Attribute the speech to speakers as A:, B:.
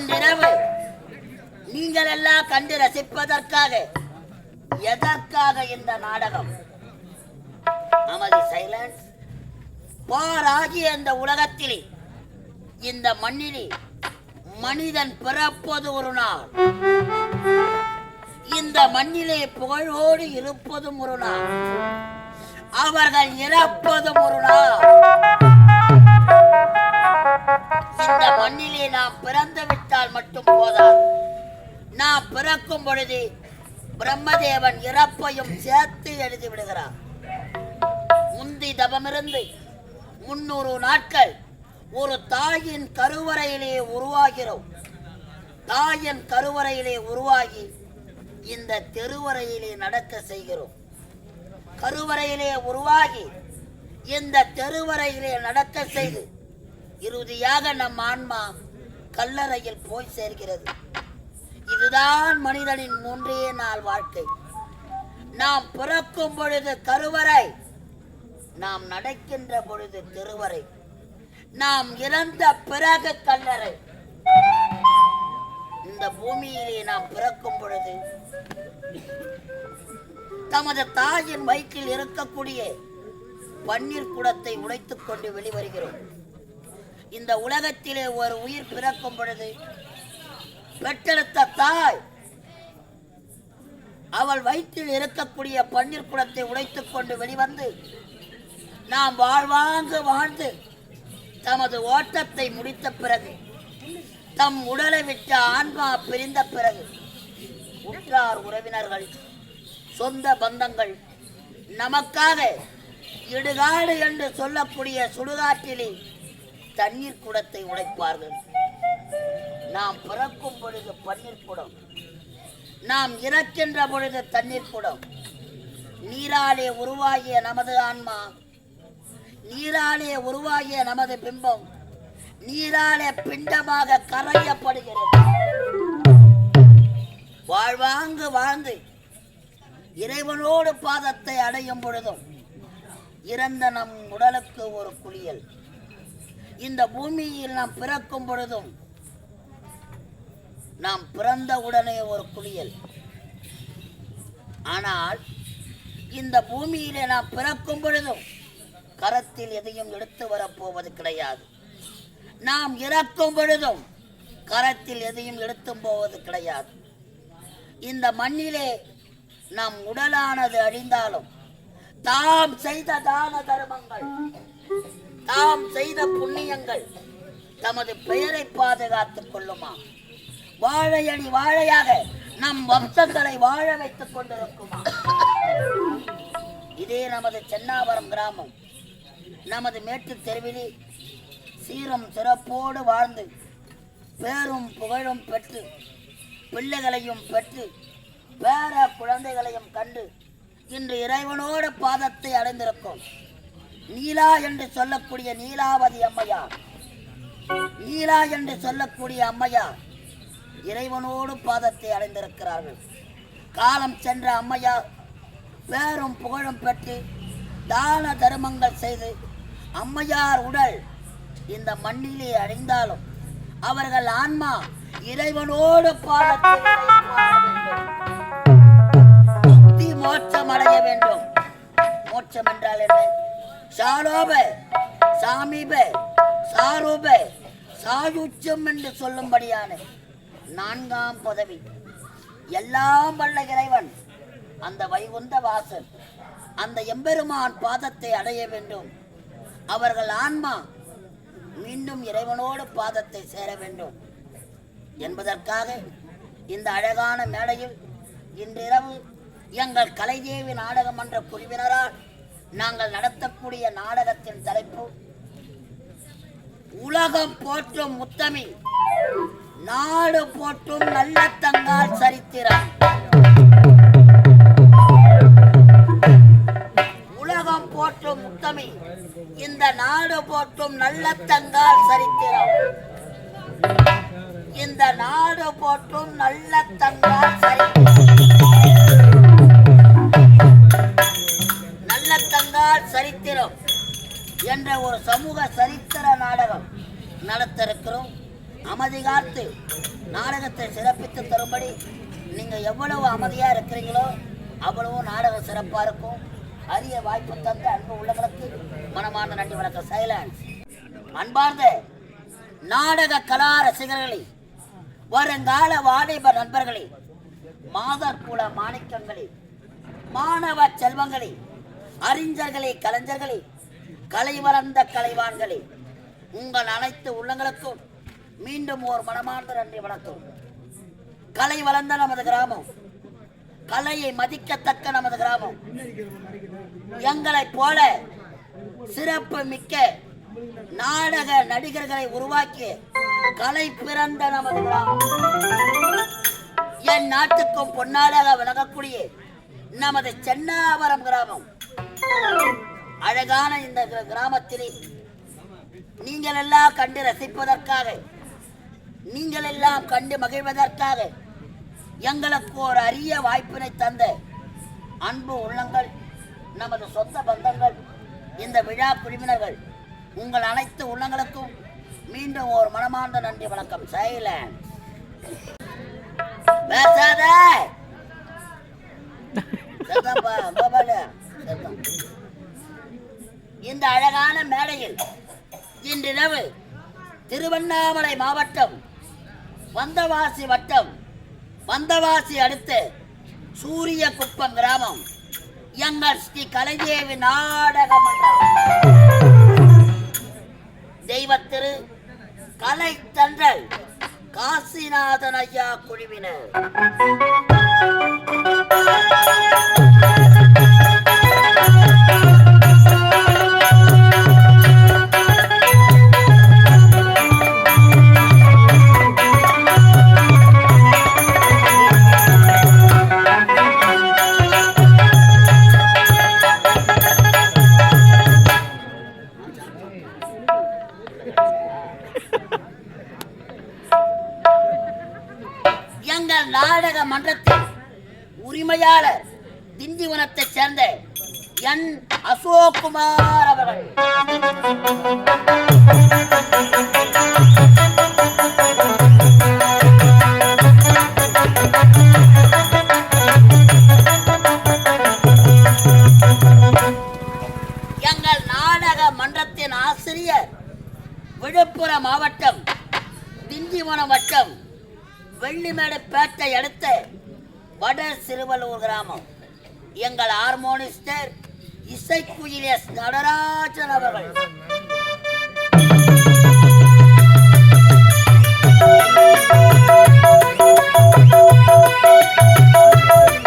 A: இன்றிரவு நீங்கள் எல்லாம் கண்டு ரசிப்பதற்காக எதற்காக இந்த நாடகம்? அமதி சைலன்ஸ் பாராகிய இந்த உலகத்திலே இந்த மண்ணிலே மனிதன் பிறப்பது ஒரு நாள். இந்த மண்ணிலே புகழோடு இருப்பதும் ஒரு நாள். அவர்கள் இறப்பதும் ஒரு நாள். இந்த மண்ணிலே நாம் பிறந்து விட்டால் மட்டும் போதாது. நாம் பிறக்கும் பொழுது பிரம்மதேவன் இறப்பையும் சேர்த்து எழுதி விடுகிறார் முந்தி தபமிருந்து முன்னூறு நாட்கள் ஒரு தாயின் கருவறையிலே உருவாகிறோம். தாயின் கருவறையிலே உருவாகி இந்த தெருவறையிலே நடக்க செய்கிறோம். கருவறையிலே உருவாகி இந்த தெருவறையிலே நடக்க செய்து இறுதியாக நம் ஆன்மா கல்லறையில் போய் சேர்கிறது. இதுதான் மனிதனின் மூன்றே நாள் வாழ்க்கை. நாம் பிறக்கும் பொழுது கருவறை நாம் நடக்கின்ற பொழுது திருவறை நாம் இறந்த பிறகு கல்லறை. இந்த பூமியிலே நாம் பிறக்கும் பொழுது தமது தாயின் வயிற்றில் இருக்கக்கூடிய பன்னீர் குடத்தை உடைத்துக் கொண்டு வெளிவருகிறோம். இந்த உலகத்திலே ஒரு உயிர் பிறக்கும் பொழுது பெற்றெடுத்த தாய் அவள் வயிற்றில் இருக்கக்கூடிய பன்னீர் குடத்தை உடைத்துக் கொண்டு வெளிவந்து நாம் வாழ்வாங்கு வாழ்ந்து தமது ஓட்டத்தை முடித்த பிறகு தம் உடலை விட்ட ஆன்மா பிரிந்த பிறகு உற்றார் உறவினர்கள் சொந்த பந்தங்கள் நமக்காக இடுகாடு என்று சொல்லக்கூடிய சுடுகாட்டிலே தண்ணீர் குடத்தை உடைப்பார்கள். நாம் பிறக்கும் பொழுது பன்னீர் குடம். நாம் இறக்கின்ற பொழுது தண்ணீர் குடம். நீராலே உருவாகிய நமது ஆன்மா நீராலே உருவாகிய நமது பிம்பம் நீராலே பிண்டமாக கரையப்படுகிறது. வாழ்வாங்கு வாழ்ந்து இறைவனோடு பாதத்தை அடையும் பொழுதும் இறந்த நம் உடலுக்கு ஒரு குளியல். இந்த பூமியில் நாம் பிறக்கும் பொழுதும் நாம் பிறந்த உடனே ஒரு குளியல். ஆனால் இந்த பூமியிலே நாம் பிறக்கும் பொழுதும் கரத்தில் எதையும் எடுத்து வரப்போவது கிடையாது. நாம் இறக்கும் பொழுதும் கரத்தில் எதையும் எடுத்து போவது கிடையாது. இந்த மண்ணிலே நம் உடலானது அழிந்தாலும் தாம் செய்த தான தர்மங்கள் தாம் செய்த புண்ணியங்கள் தமது பெயரை பாதுகாத்துக் கொள்ளுமா? வாழையடி வாழையாக நம் வம்சங்களை வாழ வைத்துக் கொண்டிருக்குமா? இதே நமது சென்னாவரம் கிராமம். நமது மேட்டுத் தெருவிலே சீரும் சிறப்போடு வாழ்ந்து பேரும் புகழும் பெற்று பிள்ளைகளையும் பெற்று பேர குழந்தைகளையும் கண்டு இன்று இறைவனோட பாதத்தை அடைந்திருக்கும். நீலா என்று சொல்லக்கூடிய நீலாவதி அம்மையார். நீலா என்று சொல்லக்கூடிய அம்மையார் இறைவனோடு பாதத்தை அடைந்திருக்கிறார்கள். காலம் சென்ற அம்மையார் பேரும் புகழும் பெற்று தான தர்மங்கள் செய்து அம்மையார் உடல் இந்த மண்ணிலே அடைந்தாலும் அவர்கள் ஆன்மா இறைவனோடு பாதத்தை மோட்சம் அடைய வேண்டும். மோட்சம் என்றால் என்ன? சாலோப சாமீப சாரூப சாயுச்சம் என்று சொல்லும்படியான நான்காம் பதவி. எல்லாம் வல்ல இறைவன் அந்த வைகுந்த வாசல் அந்த எம்பெருமான் பாதத்தை அடைய வேண்டும். அவர்கள் ஆன்மா மீண்டும் இறைவனோடு பாதத்தை சேர வேண்டும். என்பதற்காக இந்த அழகான மேடையில் இன்றிரவு எங்கள் கலைதேவி நாடகமன்ற குழுவினரால் நாங்கள் நடத்தக்கூடிய நாடகத்தின் தலைப்பு உலகம் போற்றும் முத்தமி நாடு போற்றும் நல்ல தங்கால் சரித்திரம். உலகம் போற்றும் முத்தமி இந்த நாடு போற்றும் நல்ல தங்கால் சரித்திரம். இந்த நாடு போற்றும் நல்ல தங்கால் சரித்திரம். சரித்திரம் என்ற ஒரு சமூக சரித்திர நாடகம் நடத்த இருக்கிறோம் அமைதிகாத்து நாடகத்தை சிறப்பித்து தரும்படி நீங்கள் எவ்வளவு அமைதியாக இருக்கிறீங்களோ அவ்வளவும் நாடகம் சிறப்பாக இருக்கும். அரிய வாய்ப்பு தந்த அன்பு உள்ளவர்களுக்கு மனமார்ந்த நன்றி வணக்கம். சைலன்ஸ். அன்பார்ந்த நாடக கலா ரசிகர்களே வருங்கால வாலிப நண்பர்களே மாதர் குல மாணிக்கங்களே மாணவ செல்வங்களே அறிஞர்களே கலைஞர்களே கலை வளர்ந்த கலைவான்களே உங்கள் அனைத்து உள்ளங்களுக்கும் மீண்டும் ஒரு மனமார்ந்த நன்றி வணக்கம். கலை வளர்ந்த நமது கிராமம் கலையை மதிக்கத்தக்க நமது கிராமம். எங்களைப் போல சிறப்பு மிக்க நாடக நடிகர்களை உருவாக்கி கலை பிறந்த நமது கிராமம். என் நாட்டுக்கும் பொன்னாளாக விளங்கக்கூடிய நமது சென்னாவரம் கிராமம். அழகான இந்த கிராமத்திலே நீங்கள் எல்லாம் கண்டு ரசிப்பதற்காக நீங்கள் எல்லாம் கண்டு மகிழ்வதற்காக எங்களுக்கு ஒரு அரிய வாய்ப்பினை தந்த அன்பு உள்ளங்கள் நமது சொந்த பந்தங்கள் இந்த விழா குழுவினர்கள் உங்கள் அனைத்து உள்ளங்களுக்கும் மீண்டும் ஒரு மனமார்ந்த நன்றி வணக்கம். சைலண்ட் பேசாத! இந்த அழகான மேடையில் இன்றிரவு திருவண்ணாமலை மாவட்டம் வந்தவாசி வட்டம் வந்தவாசி அடுத்து சூரிய குப்பம் கிராமம் எங்கள் ஸ்ரீ கலைதேவி நாடக தெய்வத்திரு கலை தன்றல் காசிநாதன் ஐயா குழுவினர். நாடக மன்றத்தின் உரிமையாளர் திண்டிவனத்தைச் சேர்ந்த என் அசோக்குமார் அவர்கள். வெள்ளிமேடுப்பேட்டை அடுத்த வட சிறுவலூர் கிராமம். எங்கள் ஹார்மோனிஸ்டர் இசைக்குயில் எஸ் நடராஜன் அவர்கள். நாடக